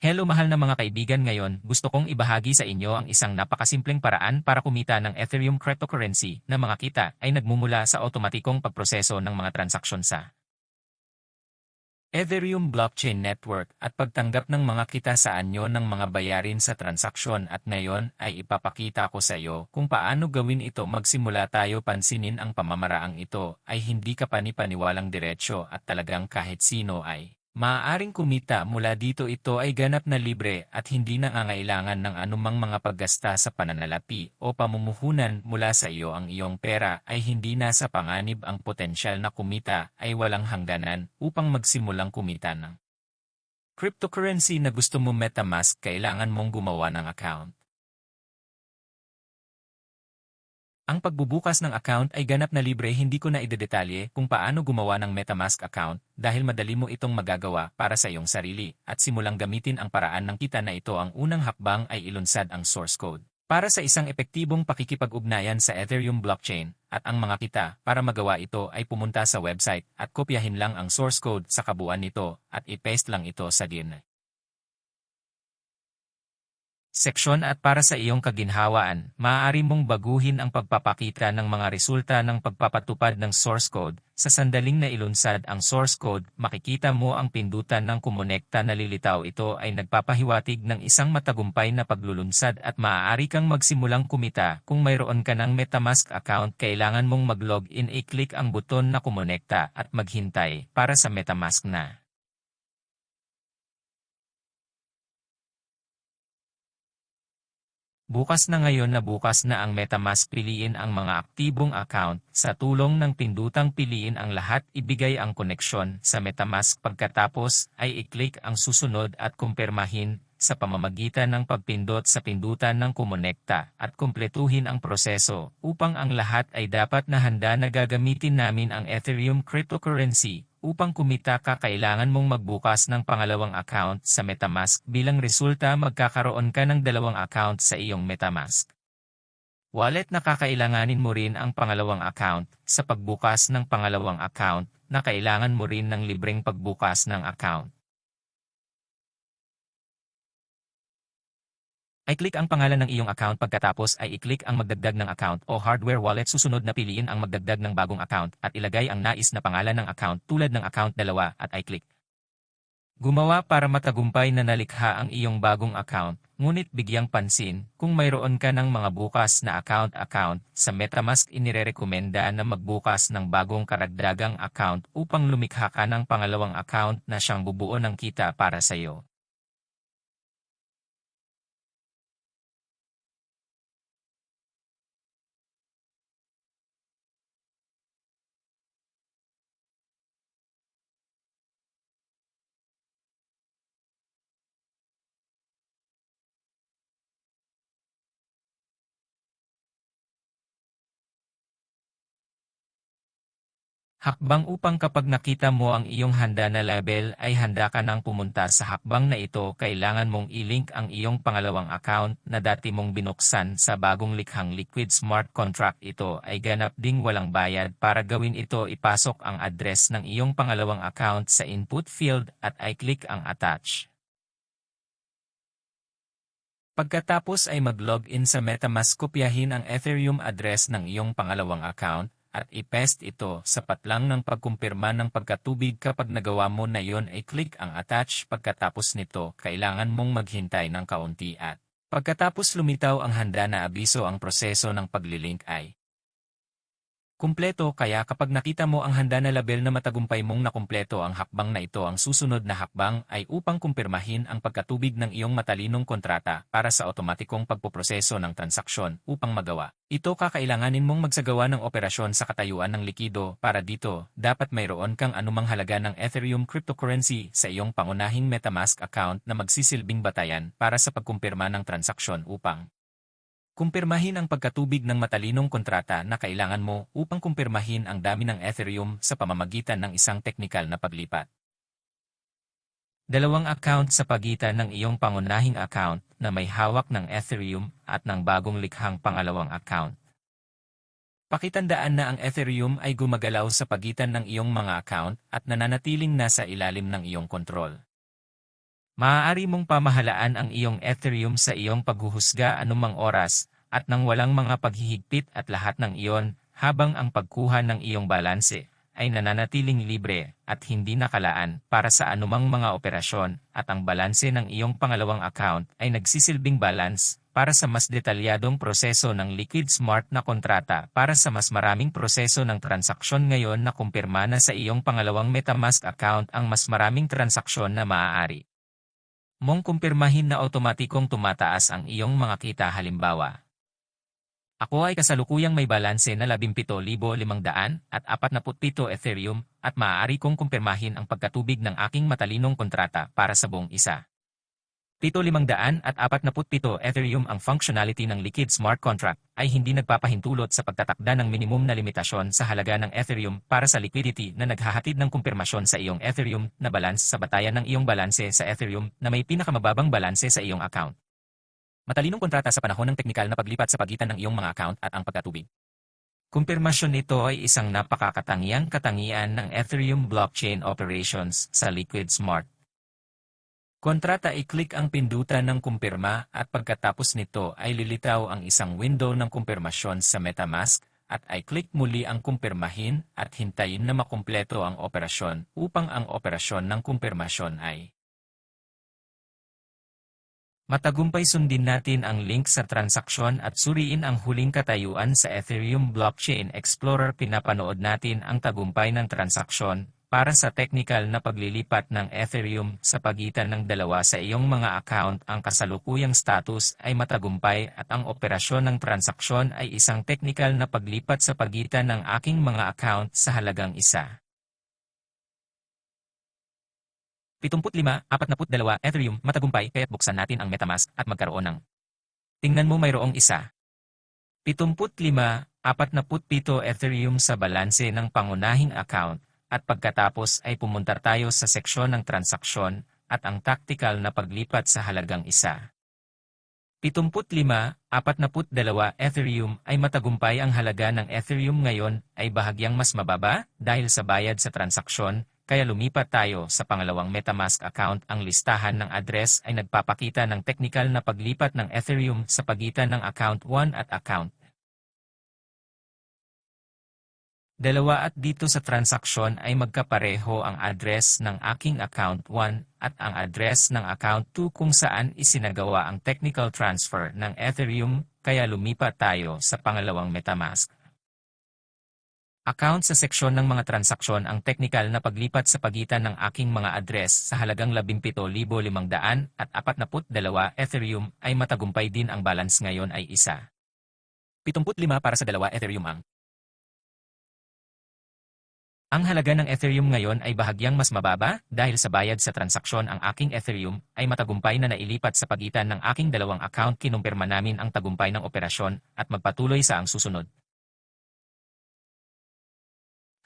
Hello mahal na mga kaibigan. Ngayon, gusto kong ibahagi sa inyo ang isang napakasimpleng paraan para kumita ng Ethereum cryptocurrency na mga kita ay nagmumula sa otomatikong pagproseso ng mga transaksyon sa Ethereum Blockchain Network at pagtanggap ng mga kita sa anyo ng mga bayarin sa transaksyon. At ngayon ay ipapakita ko sa iyo kung paano gawin ito. Magsimula tayo pansinin ang pamamaraang ito ay hindi ka panipaniwalang diretsyo at talagang kahit sino ay Maaaring kumita mula dito ito ay ganap na libre at hindi nangangailangan ng anumang mga paggasta sa pananalapi o pamumuhunan mula sa iyo ang iyong pera ay hindi nasa panganib ang potensyal na kumita ay walang hangganan upang magsimulang kumita ng cryptocurrency na gusto mo MetaMask kailangan mong gumawa ng account. Ang pagbubukas ng account ay ganap na libre hindi ko na idedetalye kung paano gumawa ng MetaMask account dahil madali mo itong magagawa para sa iyong sarili at simulang gamitin ang paraan ng kita na ito ang unang hakbang ay ilunsad ang source code. Para sa isang epektibong pakikipag-ugnayan sa Ethereum blockchain at ang mga kita para magawa ito ay pumunta sa website at kopyahin lang ang source code sa kabuuan nito at i-paste lang ito sa DIN. Seksyon at para sa iyong kaginhawaan, maaari mong baguhin ang pagpapakita ng mga resulta ng pagpapatupad ng source code. Sa sandaling na ilunsad ang source code, makikita mo ang pindutan ng kumonekta na lilitaw ito ay nagpapahiwatig ng isang matagumpay na paglulunsad at maaari kang magsimulang kumita. Kung mayroon ka ng MetaMask account, kailangan mong mag-login i-click ang buton na kumonekta at maghintay para sa MetaMask na. Bukas na ngayon na bukas na ang MetaMask piliin ang mga aktibong account. Sa tulong ng pindutang piliin ang lahat ibigay ang koneksyon sa MetaMask. Pagkatapos ay i-click ang susunod at kumpirmahin sa pamamagitan ng pagpindot sa pindutan ng kumonekta at kumpletuhin ang proseso upang ang lahat ay dapat na handa na gagamitin namin ang Ethereum cryptocurrency Upang kumita ka kailangan mong magbukas ng pangalawang account sa MetaMask bilang resulta magkakaroon ka ng dalawang account sa iyong MetaMask. Wallet na kakailanganin mo rin ang pangalawang account sa pagbukas ng pangalawang account na kailangan mo rin ng libreng pagbukas ng account. Ay click ang pangalan ng iyong account pagkatapos ay i-click ang magdagdag ng account o hardware wallet susunod na piliin ang magdagdag ng bagong account at ilagay ang nais na pangalan ng account tulad ng account dalawa at i-click. Gumawa para matagumpay na nalikha ang iyong bagong account, ngunit bigyang pansin kung mayroon ka ng mga bukas na account-account sa MetaMask inirerekomenda na magbukas ng bagong karagdagang account upang lumikha ka ng pangalawang account na siyang bubuo ng kita para sa iyo. Hakbang upang kapag nakita mo ang iyong handa na label ay handa ka nang pumunta sa hakbang na ito kailangan mong i-link ang iyong pangalawang account na dati mong binuksan sa bagong likhang liquid smart contract. Ito ay ganap ding walang bayad. Para gawin ito ipasok ang address ng iyong pangalawang account sa input field at i-click ang attach. Pagkatapos ay mag-login sa MetaMask kopyahin ang Ethereum address ng iyong pangalawang account at i-paste ito. Sapat lang ng pagkumpirma ng pagkatubig kapag nagawa mo na yon ay click ang attach pagkatapos nito. Kailangan mong maghintay ng kaunti at pagkatapos lumitaw ang handa na abiso ang proseso ng paglilink ay Kumpleto kaya kapag nakita mo ang handa na label na matagumpay mong nakumpleto ang hakbang na ito ang susunod na hakbang ay upang kumpirmahin ang pagkatubig ng iyong matalinong kontrata para sa otomatikong pagpoproseso ng transaksyon upang magawa. Ito kakailanganin mong magsagawa ng operasyon sa katayuan ng likido para dito dapat mayroon kang anumang halaga ng Ethereum cryptocurrency sa iyong pangunahing MetaMask account na magsisilbing batayan para sa pagkumpirma ng transaksyon upang Kumpirmahin ang pagkatubig ng matalinong kontrata na kailangan mo upang kumpirmahin ang dami ng Ethereum sa pamamagitan ng isang teknikal na paglipat. Dalawang account sa pagitan ng iyong pangunahing account na may hawak ng Ethereum at ng bagong likhang pangalawang account. Pakitandaan na ang Ethereum ay gumagalaw sa pagitan ng iyong mga account at nananatiling nasa ilalim ng iyong kontrol. Maaari mong pamahalaan ang iyong Ethereum sa iyong paghuhusga anumang oras at nang walang mga paghihigpit at lahat ng iyon habang ang pagkuha ng iyong balanse ay nananatiling libre at hindi nakalaan para sa anumang mga operasyon at ang balanse ng iyong pangalawang account ay nagsisilbing balance para sa mas detalyadong proseso ng Liquid Smart na kontrata para sa mas maraming proseso ng transaksyon ngayon na kumpirma na sa iyong pangalawang MetaMask account ang mas maraming transaksyon na maaari mong kumpirmahin na otomatikong tumataas ang iyong mga kita halimbawa. Ako ay kasalukuyang may balanse na 17,500 at 47 Ethereum at maaari kong kumpirmahin ang pagkatubig ng aking matalinong kontrata para sa buong isa. 7,500 at 47 Ethereum ang functionality ng Liquid Smart Contract ay hindi nagpapahintulot sa pagtatakda ng minimum na limitasyon sa halaga ng Ethereum para sa liquidity na naghahatid ng kumpirmasyon sa iyong Ethereum na balance sa batayan ng iyong balanse sa Ethereum na may pinakamababang balanse sa iyong account. Matalinong kontrata sa panahon ng teknikal na paglipat sa pagitan ng iyong mga account at ang pagkatubig. Kumpirmasyon nito ay isang napakakatangiang katangian ng Ethereum blockchain operations sa Liquid Smart. Kontrata i-click ang pindutan ng kumpirma at pagkatapos nito ay lilitaw ang isang window ng kumpirmasyon sa MetaMask at i-click muli ang kumpirmahin at hintayin na makumpleto ang operasyon upang ang operasyon ng kumpirmasyon ay Matagumpay sundin natin ang link sa transaksyon at suriin ang huling katayuan sa Ethereum Blockchain Explorer pinapanood natin ang tagumpay ng transaksyon para sa technical na paglilipat ng Ethereum sa pagitan ng dalawa sa iyong mga account ang kasalukuyang status ay matagumpay at ang operasyon ng transaksyon ay isang technical na paglipat sa pagitan ng aking mga account sa halagang isa. 75, 42 Ethereum matagumpay kaya't buksan natin ang MetaMask at magkaroon ng Tingnan mo mayroong isa. 75, 47 Ethereum sa balanse ng pangunahing account at pagkatapos ay pumunta tayo sa seksyon ng transaksyon at ang tactical na paglipat sa halagang isa. 75, 42 Ethereum ay matagumpay ang halaga ng Ethereum ngayon ay bahagyang mas mababa dahil sa bayad sa transaksyon kaya lumipat tayo sa pangalawang MetaMask account. Ang listahan ng address ay nagpapakita ng technical na paglipat ng Ethereum sa pagitan ng account 1 at account Dalawa. At dito sa transaksyon ay magkapareho ang address ng aking account 1 at ang address ng account 2 kung saan isinagawa ang technical transfer ng Ethereum. Kaya lumipat tayo sa pangalawang MetaMask. Account sa seksyon ng mga transaksyon ang technical na paglipat sa pagitan ng aking mga address sa halagang 17,500 at 42 Ethereum ay matagumpay din ang balance ngayon ay isa. 75 para sa dalawa Ethereum ang ang halaga ng Ethereum ngayon ay bahagyang mas mababa dahil sa bayad sa transaksyon ang aking Ethereum ay matagumpay na nailipat sa pagitan ng aking dalawang account kinumpirma namin ang tagumpay ng operasyon at magpatuloy sa ang susunod.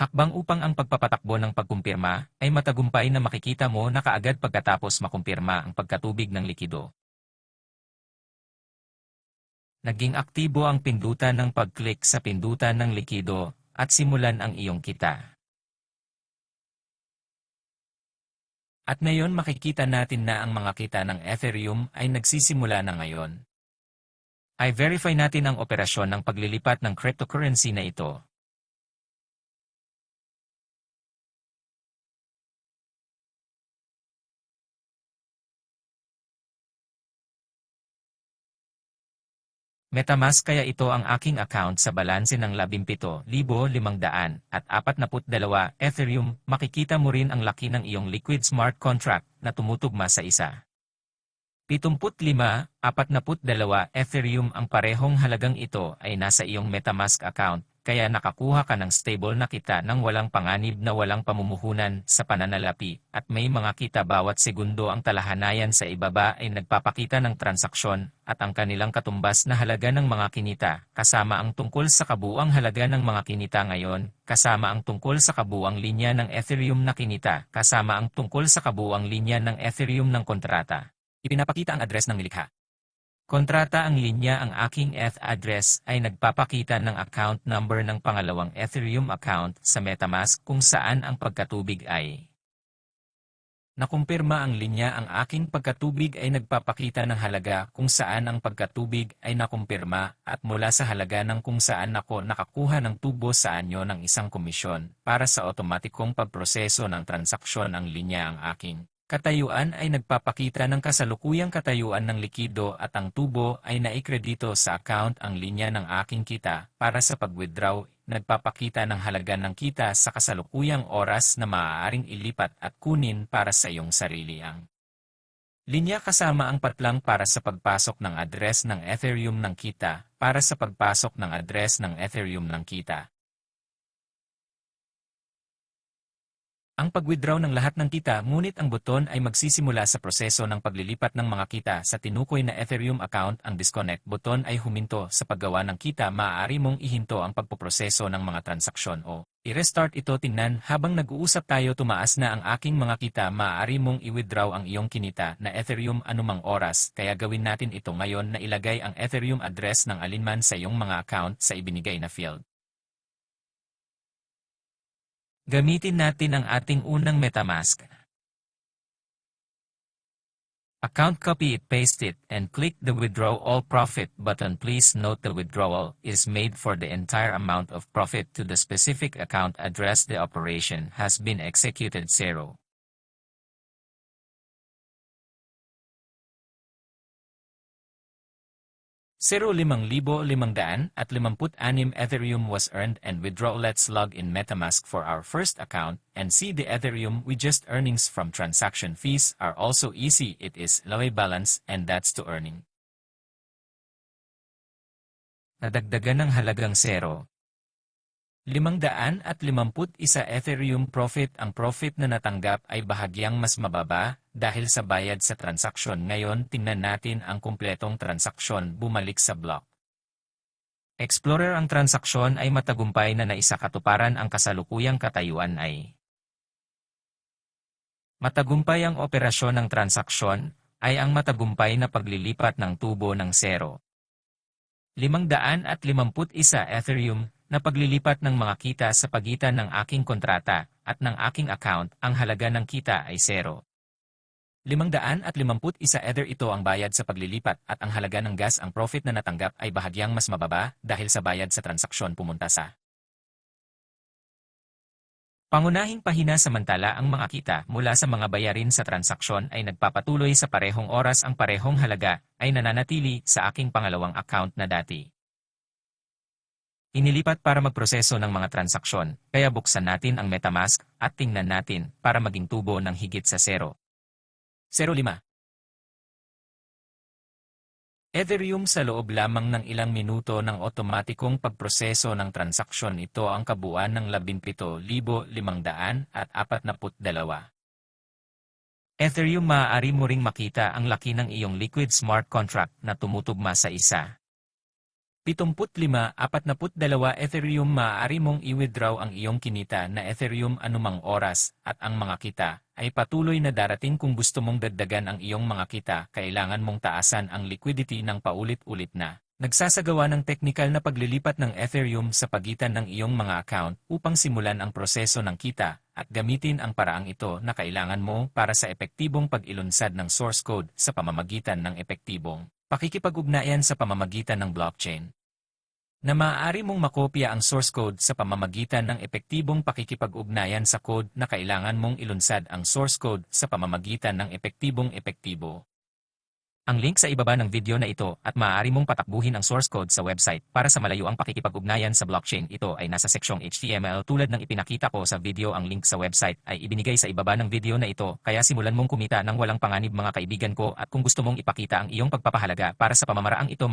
Hakbang upang ang pagpapatakbo ng pagkumpirma ay matagumpay na makikita mo na kaagad pagkatapos makumpirma ang pagkatubig ng likido. Naging aktibo ang pindutan ng pag-click sa pindutan ng likido at simulan ang iyong kita. At ngayon makikita natin na ang mga kita ng Ethereum ay nagsisimula na ngayon. Ay verify natin ang operasyon ng paglilipat ng cryptocurrency na ito. Metamask kaya ito ang aking account sa balanse ng 17,500 at 42 Ethereum, makikita mo rin ang laki ng iyong liquid smart contract na tumutugma sa isa. 75, 42 Ethereum ang parehong halagang ito ay nasa iyong Metamask account kaya nakakuha ka ng stable na kita ng walang panganib na walang pamumuhunan sa pananalapi at may mga kita bawat segundo ang talahanayan sa ibaba ay nagpapakita ng transaksyon at ang kanilang katumbas na halaga ng mga kinita kasama ang tungkol sa kabuang halaga ng mga kinita ngayon kasama ang tungkol sa kabuang linya ng Ethereum na kinita kasama ang tungkol sa kabuang linya ng Ethereum ng kontrata. Ipinapakita ang address ng nilikha. Kontrata ang linya ang aking ETH address ay nagpapakita ng account number ng pangalawang Ethereum account sa MetaMask kung saan ang pagkatubig ay Nakumpirma ang linya ang aking pagkatubig ay nagpapakita ng halaga kung saan ang pagkatubig ay nakumpirma at mula sa halaga ng kung saan ako nakakuha ng tubo sa anyo ng isang komisyon para sa otomatikong pagproseso ng transaksyon ang linya ang aking. Katayuan ay nagpapakita ng kasalukuyang katayuan ng likido at ang tubo ay naikredito sa account ang linya ng aking kita para sa pag-withdraw nagpapakita ng halaga ng kita sa kasalukuyang oras na maaaring ilipat at kunin para sa iyong sarili ang linya kasama ang patlang para sa pagpasok ng address ng Ethereum ng kita para sa pagpasok ng address ng Ethereum ng kita. Ang pag-withdraw ng lahat ng kita ngunit ang buton ay magsisimula sa proseso ng paglilipat ng mga kita sa tinukoy na Ethereum account. Ang disconnect buton ay huminto sa paggawa ng kita maaari mong ihinto ang pagpoproseso ng mga transaksyon o i-restart ito tingnan habang nag-uusap tayo tumaas na ang aking mga kita maaari mong i-withdraw ang iyong kinita na Ethereum anumang oras kaya gawin natin ito ngayon na ilagay ang Ethereum address ng alinman sa iyong mga account sa ibinigay na field. Gamitin natin ang ating unang MetaMask. Account copy it paste it and click the withdraw all profit button please note the withdrawal is made for the entire amount of profit to the specific account address the operation has been executed zero. Zero limang libo limangdaan at limamput anim Ethereum was earned and withdraw. Let's log in MetaMask for our first account and see the Ethereum we just earnings from transaction fees are also easy. It is low balance and that's to earning. Nadagdagan ng halagang zero. Limangdaan at limamput isa Ethereum profit. Ang profit na natanggap ay bahagyang mas mababa dahil sa bayad sa transaksyon. Ngayon tingnan natin ang kumpletong transaksyon. Bumalik sa block. Explorer ang transaksyon ay matagumpay na naisakatuparan. Ang kasalukuyang katayuan ay Matagumpay. Ang operasyon ng transaksyon ay ang matagumpay na paglilipat ng tubo ng zero. Limangdaan at limamput isa Ethereum na paglilipat ng mga kita sa pagitan ng aking kontrata at ng aking account, ang halaga ng kita ay zero. 551 Ether ito ang bayad sa paglilipat at ang halaga ng gas ang profit na natanggap ay bahagyang mas mababa dahil sa bayad sa transaksyon pumunta sa Pangunahing pahina samantala ang mga kita mula sa mga bayarin sa transaksyon ay nagpapatuloy sa parehong oras ang parehong halaga ay nananatili sa aking pangalawang account na dati. Inilipat para magproseso ng mga transaksyon, kaya buksan natin ang MetaMask at tingnan natin para maging tubo ng higit sa 0. 05. Ethereum sa loob lamang ng ilang minuto ng otomatikong pagproseso ng transaksyon ito ang kabuuan ng 17,542. Ethereum maaari mo ring makita ang laki ng iyong liquid smart contract na tumutugma sa isa. 75-42 Ethereum maaari mong i-withdraw ang iyong kinita na Ethereum anumang oras at ang mga kita ay patuloy na darating kung gusto mong dagdagan ang iyong mga kita kailangan mong taasan ang liquidity ng paulit-ulit na. Nagsasagawa ng teknikal na paglilipat ng Ethereum sa pagitan ng iyong mga account upang simulan ang proseso ng kita at gamitin ang paraang ito na kailangan mo para sa epektibong pag-ilunsad ng source code sa pamamagitan ng epektibong Pakikipag-ugnayan sa pamamagitan ng blockchain. Na maaari mong makopya ang source code sa pamamagitan ng epektibong pakikipag-ugnayan sa code na kailangan mong ilunsad ang source code sa pamamagitan ng epektibong epektibo. Ang link sa ibaba ng video na ito at maaari mong patakbuhin ang source code sa website para sa malayuang pakikipag-ugnayan sa blockchain. Ito ay nasa seksyong HTML tulad ng ipinakita ko sa video. Ang link sa website ay ibinigay sa ibaba ng video na ito kaya simulan mong kumita ng walang panganib mga kaibigan ko at kung gusto mong ipakita ang iyong pagpapahalaga para sa pamamaraang ito